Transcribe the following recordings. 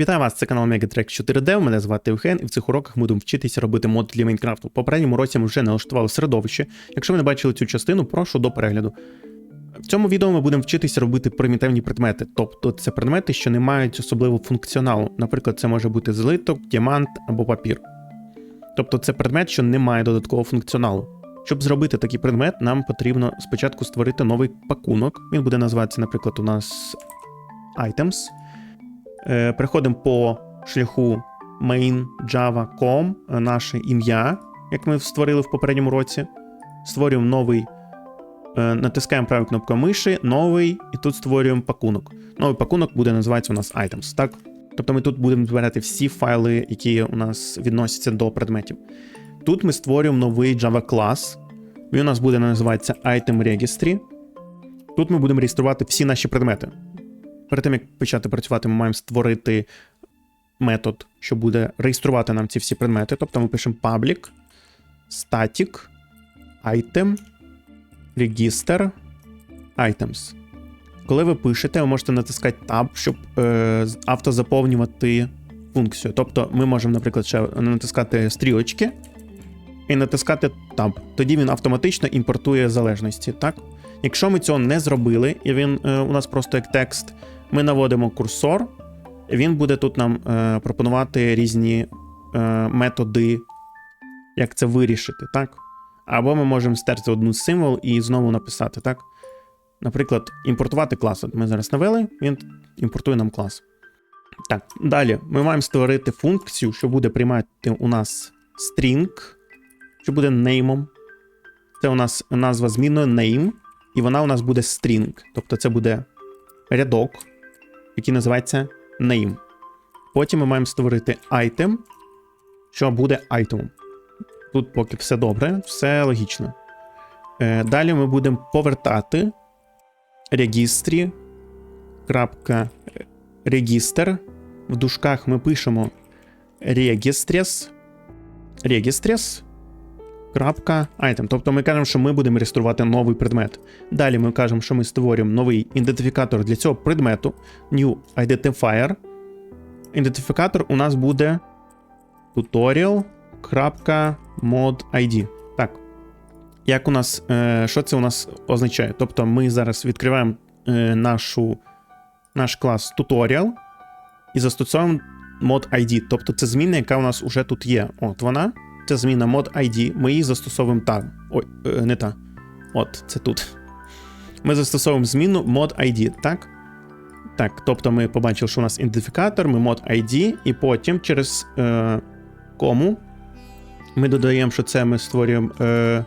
Вітаю вас, це канал Megatrack 4D, мене звати Євген, і в цих уроках ми будемо вчитися робити мод для Майнкрафту. Попередньому році ми вже налаштували середовище. Якщо ви не бачили цю частину, прошу до перегляду. В цьому відео ми будемо вчитися робити примітивні предмети, тобто це предмети, що не мають особливого функціоналу. Наприклад, це може бути злиток, діамант або папір. Тобто це предмет, що не має додаткового функціоналу. Щоб зробити такий предмет, нам потрібно спочатку створити новий пакунок. Він буде називатися, наприклад, у нас Items. Е, Переходимо по шляху main java.com, е, наше ім'я, як ми створили в попередньому році. Створюємо новий, е, натискаємо правою кнопкою миші, новий, і тут створюємо пакунок. Новий пакунок буде називатися у нас items, так? Тобто ми тут будемо збирати всі файли, які у нас відносяться до предметів. Тут ми створюємо новий Java клас. Він у нас буде називатися Item Registry. Тут ми будемо реєструвати всі наші предмети. Перед тим, як почати працювати, ми маємо створити метод, що буде реєструвати нам ці всі предмети. Тобто ми пишемо public, static, item, register, items. Коли ви пишете, ви можете натискати Tab, щоб е, автозаповнювати функцію. Тобто ми можемо, наприклад, ще натискати стрілочки і натискати Tab. Тоді він автоматично імпортує залежності, так? Якщо ми цього не зробили, і він е, у нас просто як текст, ми наводимо курсор, він буде тут нам е, пропонувати різні е, методи, як це вирішити, так? Або ми можемо стерти одну символ і знову написати, так? Наприклад, імпортувати клас. От Ми зараз навели, він імпортує нам клас. Так, далі ми маємо створити функцію, що буде приймати у нас string, що буде неймом. Це у нас назва змінної name, і вона у нас буде string. Тобто це буде рядок, який називається name. Потім ми маємо створити item, що буде айтемом. Тут поки все добре, все логічно. Е, Далі ми будемо повертати регістрі. Регістр. В дужках ми пишемо registress. Registress. Крапка item. Тобто ми кажемо, що ми будемо реєструвати новий предмет. Далі ми кажемо, що ми створюємо новий ідентифікатор для цього предмету. New Identifier. Ідентифікатор у нас буде tutorial.modid. Так. Як у нас, е, що це у нас означає? Тобто ми зараз відкриваємо е, нашу, наш клас tutorial і застосовуємо mod ID. Тобто це зміна, яка у нас уже тут є. От вона. Це зміна mod ID. Ми її застосовуємо там. Ой, е, не та. От, це тут. Ми застосовуємо зміну mod ID, так? Так, тобто ми побачили, що у нас ідентифікатор, ми mod ID, і потім через е, кому ми додаємо, що це ми створюємо е,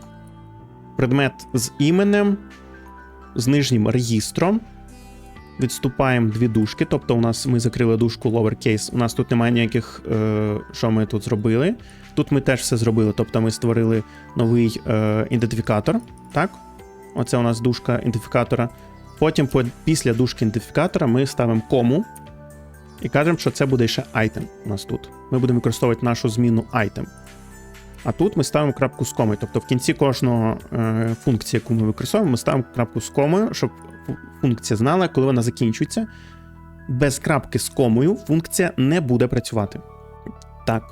предмет з іменем, з нижнім регістром. Відступаємо дві дужки, тобто у нас ми закрили дужку lowercase, у нас тут немає ніяких, е, що ми тут зробили. Тут ми теж все зробили, тобто ми створили новий е, ідентифікатор. Так? Оце у нас дужка ідентифікатора. Потім після дужки ідентифікатора ми ставимо кому і кажемо, що це буде ще item у нас тут. Ми будемо використовувати нашу зміну item. А тут ми ставимо крапку з комою. Тобто в кінці кожного е, функції, яку ми використовуємо, ми ставимо крапку з комою, щоб функція знала, коли вона закінчується. Без крапки з комою функція не буде працювати. Так.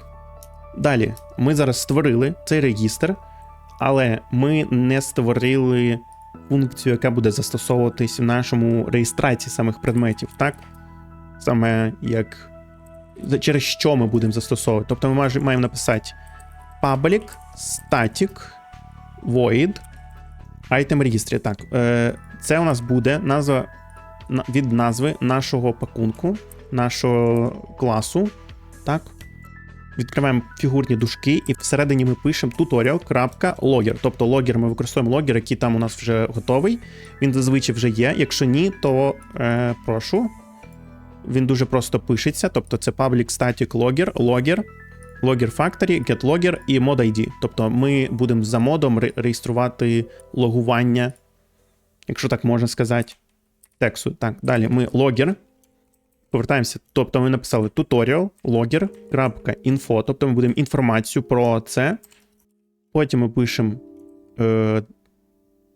Далі, ми зараз створили цей регістр, але ми не створили функцію, яка буде застосовуватись в нашому реєстрації самих предметів, так? Саме як через що ми будемо застосовувати. Тобто ми маємо написати public static void item registry. Так, е, це у нас буде назва від назви нашого пакунку, нашого класу. Так. Відкриваємо фігурні дужки, і всередині ми пишемо tutorial.logger. Тобто логер ми використовуємо логер, який там у нас вже готовий. Він зазвичай вже є. Якщо ні, то е, прошу. Він дуже просто пишеться. Тобто це public static logger, logger, logger factory, get і mod ID. Тобто ми будемо за модом реєструвати логування, якщо так можна сказати, тексту. Так, далі ми logger. Повертаємося. Тобто ми написали tutorial, logger.info, тобто ми будемо інформацію про це. Потім ми пишемо. Е,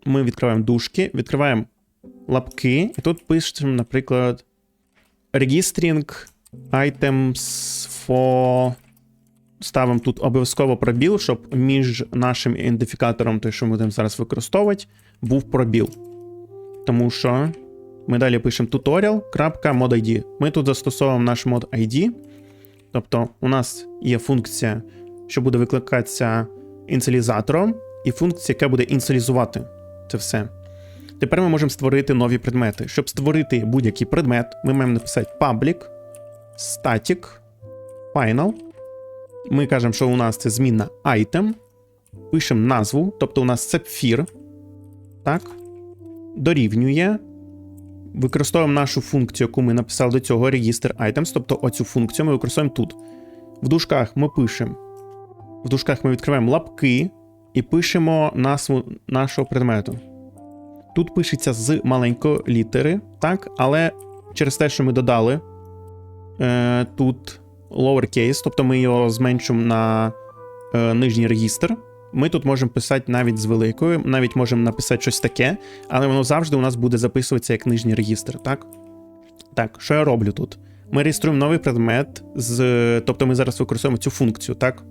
ми відкриваємо дужки, відкриваємо лапки, і тут пишемо, наприклад, registering items for. Ставимо тут обов'язково пробіл, щоб між нашим ідентифікатором, той, що ми будемо зараз використовувати, був пробіл. Тому що ми далі пишемо tutorial.modID. Ми тут застосовуємо наш мод ID. Тобто, у нас є функція, що буде викликатися ініціалізатором, і функція, яка буде ініціалізувати це все. Тепер ми можемо створити нові предмети. Щоб створити будь-який предмет, ми маємо написати public, static, final. Ми кажемо, що у нас це змінна item. Пишемо назву, тобто у нас Sapphire. Так. Дорівнює. Використовуємо нашу функцію, яку ми написали до цього, register items, тобто оцю функцію ми використовуємо тут. В дужках ми пишемо. В дужках ми відкриваємо лапки і пишемо назву нашого предмету. Тут пишеться з маленької літери, так, але через те, що ми додали е, тут lowercase, тобто ми його зменшимо на е, нижній регістр. Ми тут можемо писати навіть з великою, навіть можемо написати щось таке, але воно завжди у нас буде записуватися як нижній регістр, так? Так, що я роблю тут? Ми реєструємо новий предмет, з, тобто ми зараз використовуємо цю функцію, так?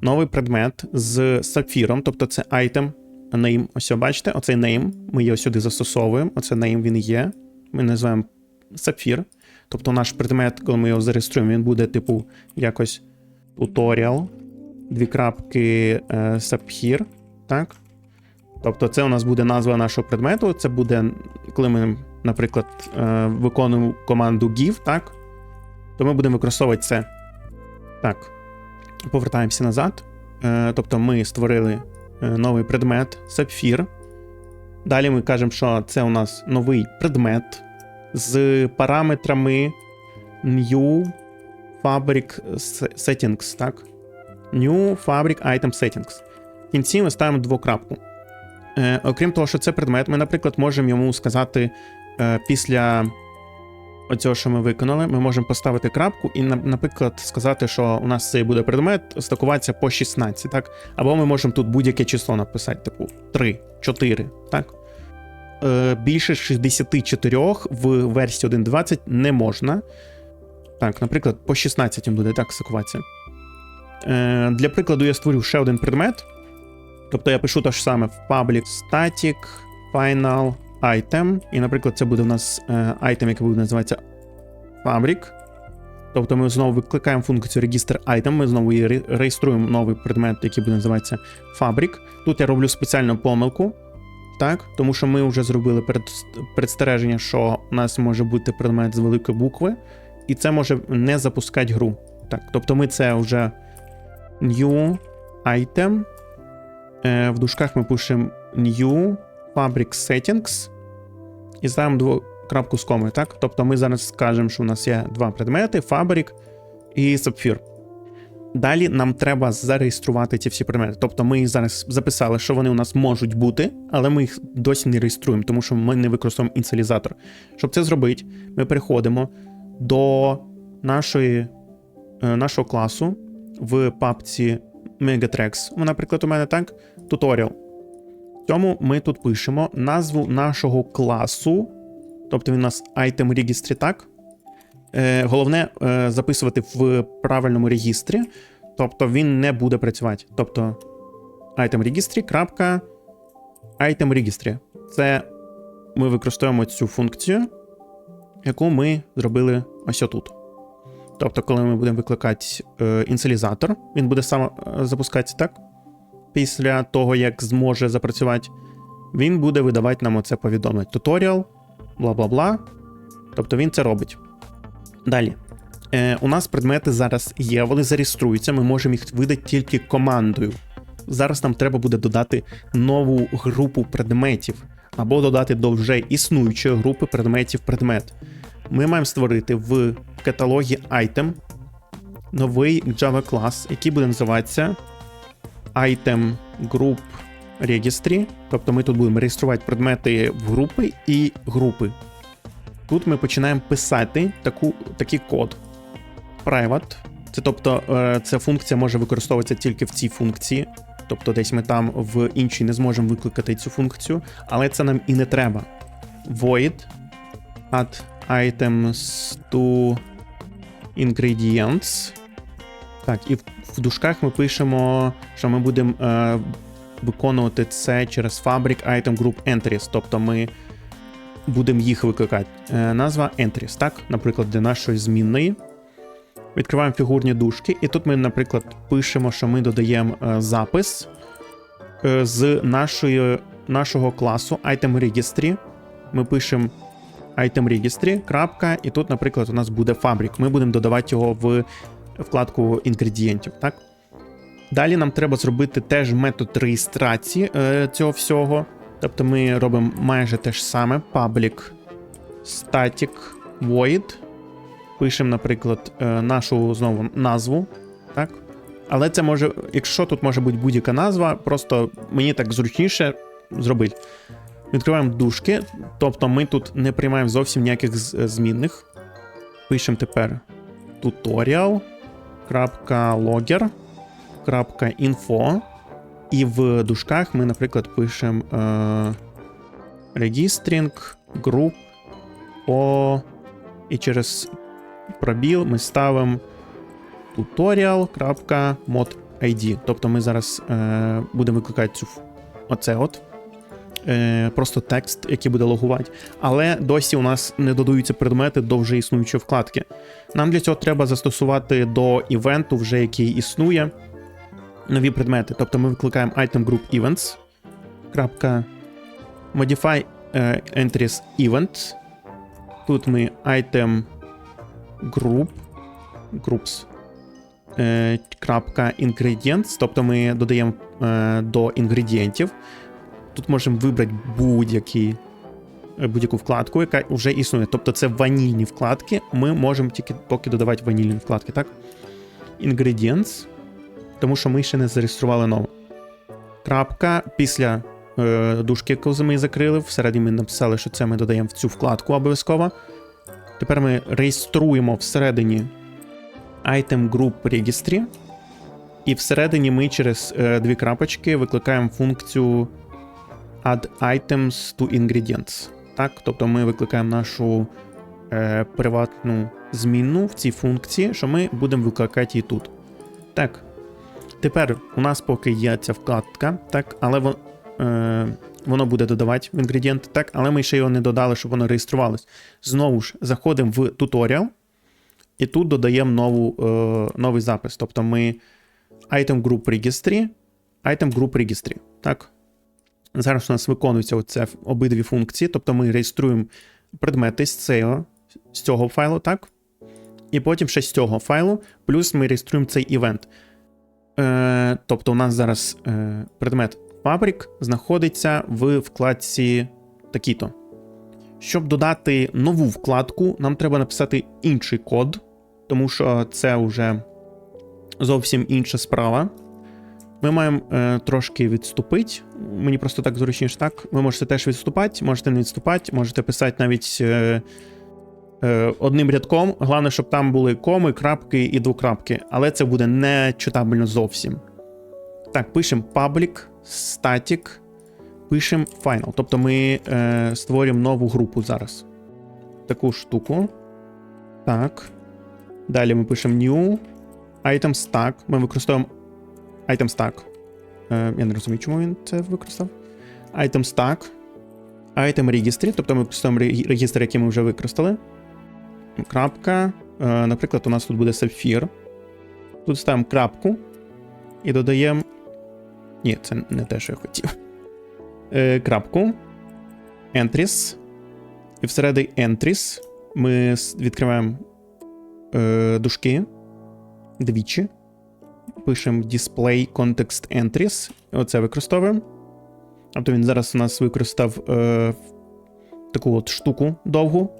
Новий предмет з сапфіром, тобто це item name. Ось бачите, оцей name, ми його сюди застосовуємо. Оце name він є. Ми називаємо сапфір. Тобто наш предмет, коли ми його зареєструємо, він буде, типу, якось tutorial, дві крапки е, сапфір. Так? Тобто, це у нас буде назва нашого предмету. Це буде, коли ми, наприклад, е, виконуємо команду give, так? То ми будемо використовувати це. Так. Повертаємося назад. Е, тобто, ми створили е, новий предмет сапфір. Далі ми кажемо, що це у нас новий предмет з параметрами new fabric settings, так? New fabric item settings. В кінці ми ставимо двокрапку. Е, окрім того, що це предмет, ми, наприклад, можемо йому сказати е, після оцього, що ми виконали, ми можемо поставити крапку і, наприклад, сказати, що у нас цей буде предмет стакуватися по 16, так? Або ми можемо тут будь-яке число написати, типу 3, 4, так? Е, більше 64 в версії 1.20 не можна. Так, наприклад, по 16 буде так стакуватися. Е, для прикладу, я створю ще один предмет. Тобто я пишу те ж саме в public static final item. І, наприклад, це буде у нас item, який буде називатися fabric. Тобто ми знову викликаємо функцію register item, ми знову реєструємо новий предмет, який буде називатися fabric. Тут я роблю спеціальну помилку. Так, тому що ми вже зробили предстереження, що у нас може бути предмет з великої букви, і це може не запускати гру. Так, тобто ми це вже new item. Е, в дужках ми пишемо new fabric settings і ставимо дву крапку з комою. Так? Тобто ми зараз скажемо, що у нас є два предмети: Fabric і Sapphire. Далі нам треба зареєструвати ці всі предмети. Тобто ми зараз записали, що вони у нас можуть бути, але ми їх досі не реєструємо, тому що ми не використовуємо ініціалізатор. Щоб це зробити, ми переходимо до нашої, е, нашого класу в папці Megatracks. Наприклад, у мене так, туторіал. Цьому ми тут пишемо назву нашого класу, тобто він у нас item registry, так? Е, Головне е, записувати в правильному регістрі, тобто він не буде працювати. Тобто item registry. Це ми використовуємо цю функцію, яку ми зробили ось отут. Тобто, коли ми будемо викликати е, ініціалізатор, він буде сам е, запускатися так. Після того, як зможе запрацювати, він буде видавати нам оце повідомлення. Туторіал, бла бла бла. Тобто він це робить. Далі. Е, У нас предмети зараз є, вони зареєструються, ми можемо їх видати тільки командою. Зараз нам треба буде додати нову групу предметів, або додати до вже існуючої групи предметів предмет. Ми маємо створити в каталогі item новий Java клас, який буде називатися item group registry. Тобто ми тут будемо реєструвати предмети в групи і групи. Тут ми починаємо писати таку, такий код. Private. Це тобто е, ця функція може використовуватися тільки в цій функції. Тобто десь ми там в іншій не зможемо викликати цю функцію, але це нам і не треба. Void add items to Ingredients. Так, і в, дужках ми пишемо, що ми будемо е, виконувати це через Fabric Item Group Entries. Тобто ми будемо їх викликати. Е, назва Entries, так? Наприклад, для нашої змінної. Відкриваємо фігурні дужки, і тут ми, наприклад, пишемо, що ми додаємо е, запис е, з нашої, нашого класу Item Registry. Ми пишемо Item Registry, крапка, і тут, наприклад, у нас буде Fabric. Ми будемо додавати його в вкладку інгредієнтів. так? Далі нам треба зробити теж метод реєстрації е, цього всього. Тобто ми робимо майже те ж саме: public static void. Пишемо, наприклад, е, нашу знову назву. Так? Але це може, якщо тут може бути будь-яка назва, просто мені так зручніше зробити. Відкриваємо дужки, тобто ми тут не приймаємо зовсім ніяких змінних. Пишемо тепер tutorial.logger.info. І в дужках ми, наприклад, пишемо е, registering group o, і через пробіл ми ставимо tutorial.mod.id. Тобто ми зараз е, будемо викликати цю оце от. Е, просто текст, який буде логувати. Але досі у нас не додаються предмети до вже існуючої вкладки. Нам для цього треба застосувати до івенту, вже який існує, нові предмети. Тобто ми викликаємо item group events. Modify е, entries event. Тут ми item group groups. е, Крапка ingredients, тобто ми додаємо е, до інгредієнтів. Тут можемо вибрати будь-які, е, будь-яку вкладку, яка вже існує. Тобто це ванільні вкладки. Ми можемо тільки поки додавати ванільні вкладки, так? Ingredients, тому що ми ще не зареєстрували нову. Крапка після е, дужки, яку ми закрили. Всередині ми написали, що це ми додаємо в цю вкладку обов'язково. Тепер ми реєструємо всередині Item Group Registry. І всередині ми через е, дві крапочки викликаємо функцію add items to ingredients. Так, тобто ми викликаємо нашу е, приватну змінну в цій функції, що ми будемо викликати її тут. Так. Тепер у нас поки є ця вкладка, так, але вон, е, воно буде додавати в інгредієнти, так, але ми ще його не додали, щоб воно реєструвалось. Знову ж заходимо в туторіал, і тут додаємо нову, е, новий запис. Тобто ми item group registry, item group registry. Так. Зараз у нас виконуються оце обидві функції, тобто ми реєструємо предмети з цього, з цього файлу, так? І потім ще з цього файлу, плюс ми реєструємо цей івент. Е, тобто, у нас зараз е, предмет Fabric знаходиться в вкладці такі-то. Щоб додати нову вкладку, нам треба написати інший код, тому що це вже зовсім інша справа. Ми маємо е, трошки відступити. Мені просто так зручніше так. Ви можете теж відступати, можете не відступати, можете писати навіть е, е, одним рядком. Головне, щоб там були коми, крапки і двокрапки, але це буде не читабельно зовсім. Так, пишемо public, static, пишемо final. Тобто ми е, створюємо нову групу зараз. Таку штуку. Так. Далі ми пишемо new. Item stack. Ми використовуємо Item stack. Е, я не розумію, чому він це використав. Item stack. Item registry, тобто ми ре- регістр, який ми вже використали. Крапка. Е, наприклад, у нас тут буде сапфір. Тут ставимо крапку і додаємо. Ні, це не те, що я хотів. Е, крапку. Entries. І всередині entries ми відкриваємо е, дужки двічі пишемо display context entries. Оце використовуємо. Тобто він зараз у нас використав е, таку от штуку довгу.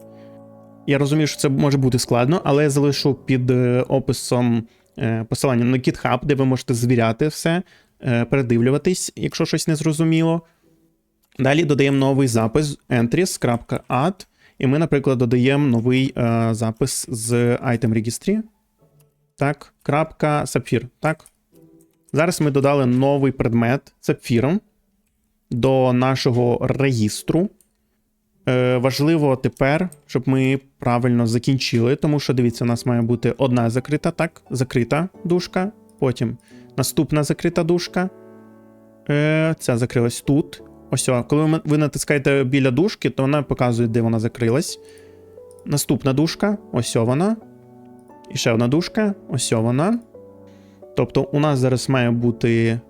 Я розумію, що це може бути складно, але я залишу під е, описом е, посилання на GitHub, де ви можете звіряти все, е, передивлюватись, якщо щось не зрозуміло. Далі додаємо новий запис entries.add, і ми, наприклад, додаємо новий е, запис з item registry. Так, крапка сапфір. Так. Зараз ми додали новий предмет сапфіром до нашого реєстру. Е, важливо тепер, щоб ми правильно закінчили, тому що дивіться, у нас має бути одна закрита, так, закрита дужка, потім наступна закрита дужка. Е, ця закрилась тут. Ось, коли ви- натискаєте біля дужки, то вона показує, де вона закрилась. Наступна дужка, ось вона. І ще одна дужка, ось вона. Тобто, у нас зараз має бути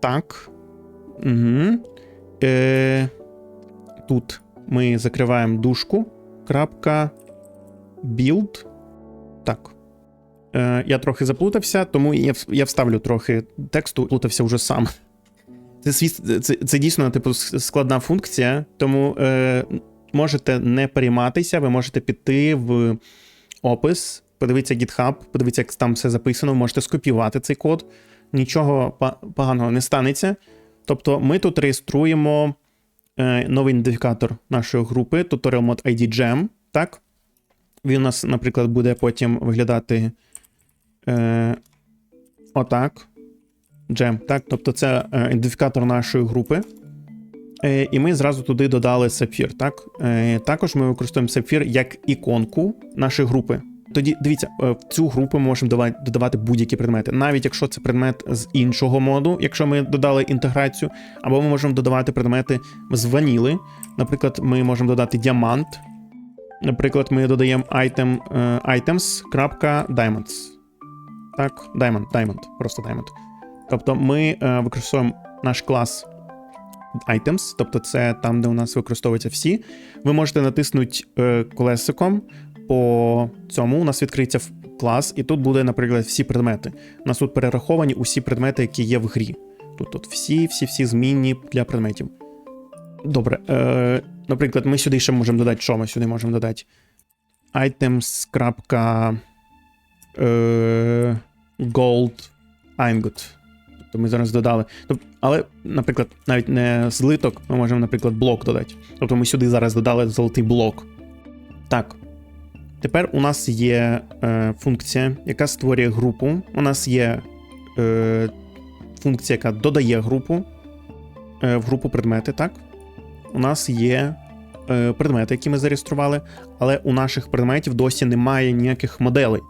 так. Угу. Е, тут ми закриваємо дужку. Крапка build. Так. Е, я трохи заплутався, тому я, я вставлю трохи тексту, плутався вже сам. Це, це, це дійсно типу складна функція, тому е, можете не перейматися, ви можете піти в опис, подивитися GitHub, подивитися, як там все записано, можете скопіювати цей код. Нічого поганого не станеться. Тобто ми тут реєструємо е, новий ідентифікатор нашої групи, tutorial mod ID Jam, так? Він у нас, наприклад, буде потім виглядати е, отак. Jam, так? Тобто це е, ідентифікатор нашої групи. Е, і ми зразу туди додали Sapphire, так? Е, також ми використовуємо Sapphire як іконку нашої групи. Тоді дивіться, е, в цю групу ми можемо додавати, будь-які предмети, навіть якщо це предмет з іншого моду, якщо ми додали інтеграцію, або ми можемо додавати предмети з ваніли. Наприклад, ми можемо додати діамант. Наприклад, ми додаємо item, е, items.diamonds. Так, diamond, diamond, просто diamond. Тобто ми е, використовуємо наш клас items, тобто це там, де у нас використовуються всі. Ви можете натиснути колесиком по цьому. У нас відкриється клас, і тут буде, наприклад, всі предмети. У нас тут перераховані усі предмети, які є в грі. Тут, тут всі, всі, всі змінні для предметів. Добре. Е, наприклад, ми сюди ще можемо додати, що ми сюди можемо додати? Items. Е, gold ingot. Тобто ми зараз додали. Тобто, але, наприклад, навіть не злиток, ми можемо, наприклад, блок додати. Тобто ми сюди зараз додали золотий блок. Так. Тепер у нас є е, функція, яка створює групу. У нас є е, функція, яка додає групу е, в групу предмети, так? У нас є е, предмети, які ми зареєстрували, але у наших предметів досі немає ніяких моделей.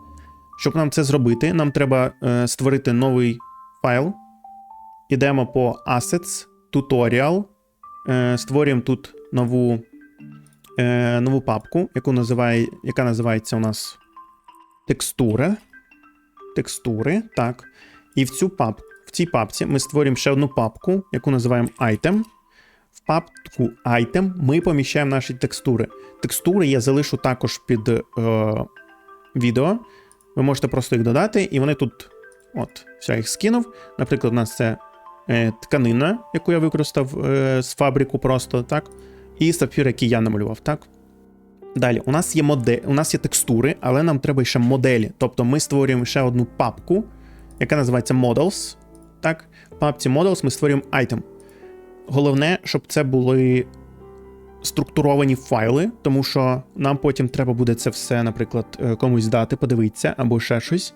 Щоб нам це зробити, нам треба е, створити новий файл. Ідемо по Assets, Tutorial. Е, створюємо тут нову, е, нову папку, яку називає, яка називається у нас текстури. Текстури, так. І в цю пап, в цій папці ми створюємо ще одну папку, яку називаємо Item. В папку Item ми поміщаємо наші текстури. Текстури я залишу також під е, відео. Ви можете просто їх додати, і вони тут. От, все, я їх скинув. Наприклад, у нас це е, тканина, яку я використав е, з фабрику просто, так? І сапфір, який я намалював, так? Далі, у нас є модель, у нас є текстури, але нам треба ще моделі. Тобто ми створюємо ще одну папку, яка називається Models. Так, в папці Models ми створюємо item. Головне, щоб це були структуровані файли, тому що нам потім треба буде це все, наприклад, е, комусь дати, подивитися або ще щось.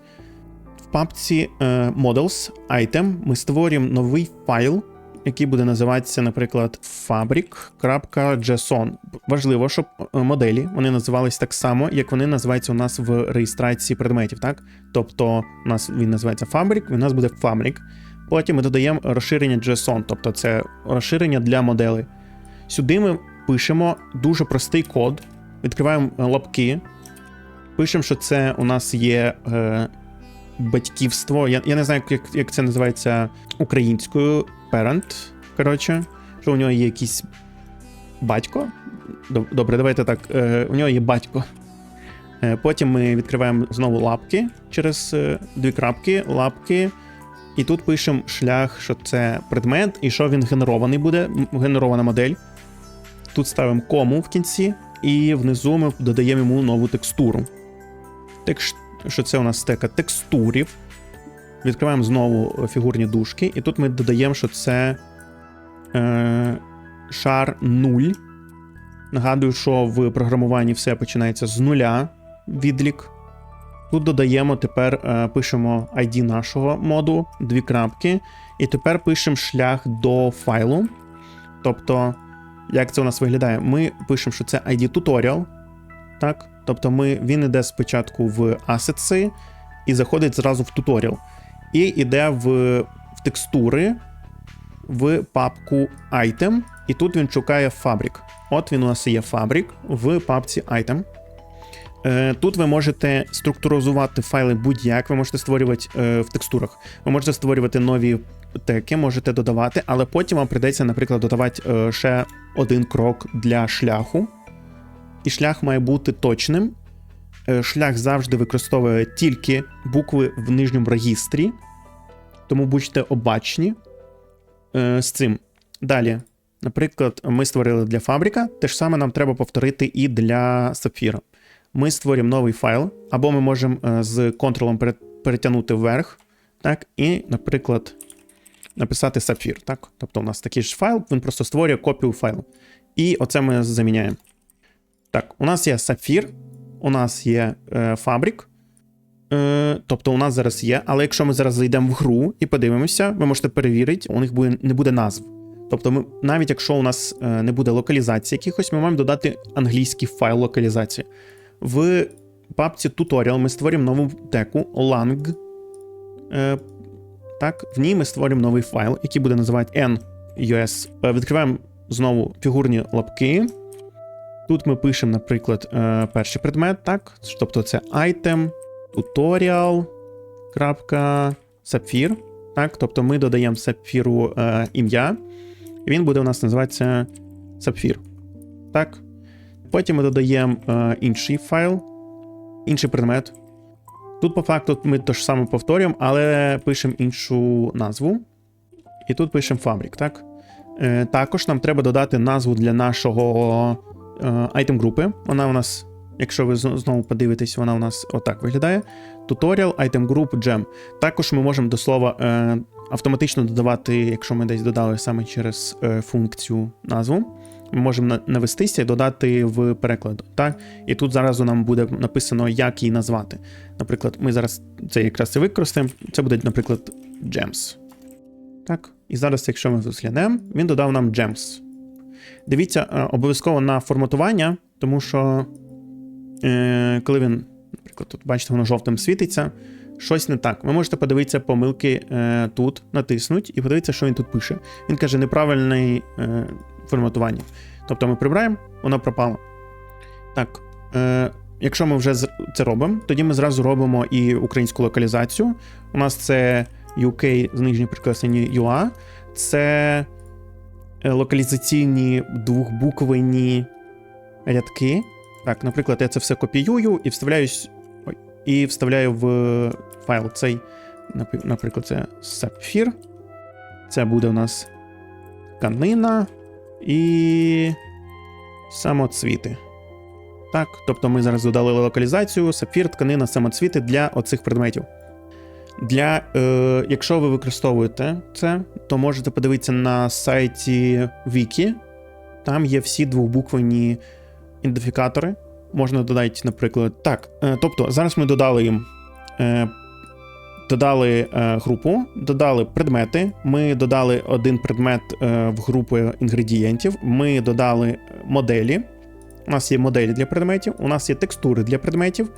В папці е, Models Item ми створюємо новий файл, який буде називатися, наприклад, fabric.json. Важливо, щоб е, моделі вони називались так само, як вони називаються у нас в реєстрації предметів. Так? Тобто, у нас він називається Fabric, у нас буде Fabric. Потім ми додаємо розширення JSON, тобто це розширення для моделей. Сюди ми пишемо дуже простий код, відкриваємо лапки, пишемо, що це у нас є е, батьківство. Я, я не знаю, як, як це називається українською parent. Коротше, що у нього є якийсь батько. Добре, давайте так. Е, у нього є батько. Е, потім ми відкриваємо знову лапки через е, дві крапки, лапки. І тут пишемо шлях, що це предмет, і що він генерований буде, генерована модель. Тут ставимо кому в кінці, і внизу ми додаємо йому нову текстуру. Так що це у нас стека текстурів. Відкриваємо знову фігурні дужки, і тут ми додаємо, що це е, шар 0. Нагадую, що в програмуванні все починається з нуля відлік. Тут додаємо, тепер е, пишемо ID нашого моду, дві крапки, і тепер пишемо шлях до файлу. Тобто Як це у нас виглядає? Ми пишемо, що це ID tutorial. Так? Тобто ми, він йде спочатку в Assets і заходить зразу в туторіал. І йде в, в текстури в папку Item, і тут він шукає фабрик. От він у нас є фабрик в папці Item. Е, Тут ви можете структуризувати файли будь-як, ви можете створювати е, в текстурах, ви можете створювати нові теки, можете додавати, але потім вам прийдеться, наприклад, додавати е, ще один крок для шляху. І шлях має бути точним. Е, Шлях завжди використовує тільки букви в нижньому регістрі, тому будьте обачні е, з цим. Далі, наприклад, ми створили для фабрика, те ж саме нам треба повторити і для сапфіра. Ми створюємо новий файл, або ми можемо е, з контролем пере- перетягнути вверх, так, і, наприклад, написати сапфір. Так? Тобто у нас такий ж файл, він просто створює копію файлу. І оце ми заміняємо. Так, у нас є сапфір, у нас є е, фабрик. Е, тобто у нас зараз є, але якщо ми зараз зайдемо в гру і подивимося, ви можете перевірити, у них буде, не буде назв. Тобто, ми, навіть якщо у нас е, не буде локалізації якихось, ми маємо додати англійський файл локалізації. В папці Tutorial ми створюємо нову теку lang. Е, так, в ній ми створюємо новий файл, який буде називати NUS. Відкриваємо знову фігурні лапки. Тут ми пишемо, наприклад, е, перший предмет, так? Тобто це item, tutorial, сапфір. Так, тобто ми додаємо сапфіру е, ім'я, і він буде у нас називатися сапфір. Так. Потім ми додаємо е, інший файл, інший предмет. Тут, по факту, ми те ж саме повторюємо, але пишемо іншу назву. І тут пишемо фабрик, так? Е, також нам треба додати назву для нашого item групи. Вона у нас, якщо ви знову подивитесь, вона у нас отак виглядає. Tutorial, item group, gem. Також ми можемо до слова е, автоматично додавати, якщо ми десь додали саме через е, функцію назву. Ми можемо навестися і додати в перекладу. Так? І тут зараз нам буде написано, як її назвати. Наприклад, ми зараз це якраз це використаємо. Це буде, наприклад, gems. Так. І зараз, якщо ми розглянемо, він додав нам gems. Дивіться е, обов'язково на форматування, тому що е, коли він, наприклад, тут бачите, воно жовтим світиться, щось не так. Ви можете подивитися помилки е, тут, натиснуть і подивитися, що він тут пише. Він каже, неправильне е, форматування. Тобто ми прибираємо, воно пропало. Так. Е, якщо ми вже це робимо, тоді ми зразу робимо і українську локалізацію. У нас це UK з нижньої UA. Це локалізаційні двохбуквені рядки. Так, наприклад, я це все копіюю і вставляю, ой, і вставляю в файл цей. Наприклад, це сапфір. Це буде у нас тканина і самоцвіти. Так, тобто ми зараз додали локалізацію, сапфір, тканина, самоцвіти для оцих предметів. Для, е, якщо ви використовуєте це, то можете подивитися на сайті Wiki. Там є всі двохбуквені ідентифікатори. Можна додати, наприклад, так. Е, тобто, зараз ми додали їм. Е, Додали е, групу, додали предмети. Ми додали один предмет е, в групу інгредієнтів. Ми додали моделі. У нас є моделі для предметів, у нас є текстури для предметів.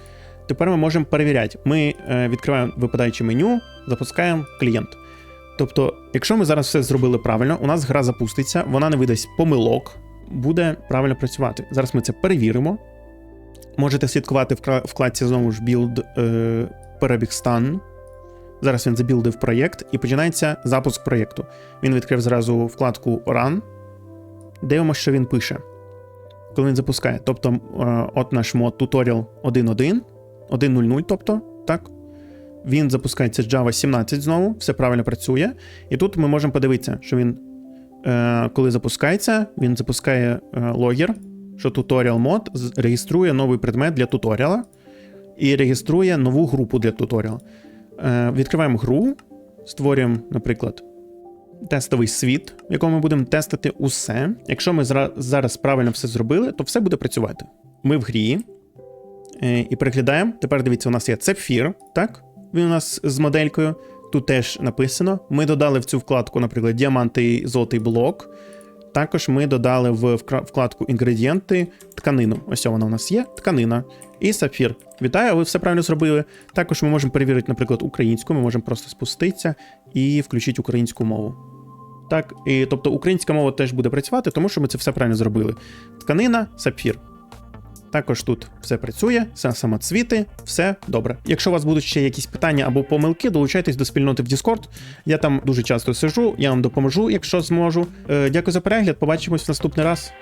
Тепер ми можемо перевіряти. Ми е, відкриваємо випадаюче меню, запускаємо клієнт. Тобто, якщо ми зараз все зробили правильно, у нас гра запуститься, вона не видасть помилок, буде правильно працювати. Зараз ми це перевіримо. Можете слідкувати в вкладці знову ж build е, перебіг стан. Зараз він забілдив проєкт і починається запуск проєкту. Він відкрив зразу вкладку Run. Дивимося, що він пише. Коли він запускає. Тобто, е, от наш мод tutorial 1.1, 1.0.0, тобто, так. Він запускається Java 17 знову, все правильно працює. І тут ми можемо подивитися, що він, е, коли запускається, він запускає е, логер, що tutorial мод реєструє новий предмет для туторіала і реєструє нову групу для туторіала. Е, відкриваємо гру, створюємо, наприклад, тестовий світ, в якому ми будемо тестити усе. Якщо ми зараз правильно все зробили, то все буде працювати. Ми в грі і переглядаємо. Тепер дивіться, у нас є Цепфір, так? Він у нас з моделькою. Тут теж написано. Ми додали в цю вкладку, наприклад, діаманти і золотий блок. Також ми додали в вкладку інгредієнти тканину. Ось вона у нас є, тканина і сапфір. Вітаю, ви все правильно зробили. Також ми можемо перевірити, наприклад, українську. Ми можемо просто спуститися і включити українську мову. Так, і тобто українська мова теж буде працювати, тому що ми це все правильно зробили. Тканина, сапфір. Також тут все працює, все самоцвіти, все добре. Якщо у вас будуть ще якісь питання або помилки, долучайтесь до спільноти в Discord. Я там дуже часто сижу, я вам допоможу, якщо зможу. Е, дякую за перегляд. Побачимось в наступний раз.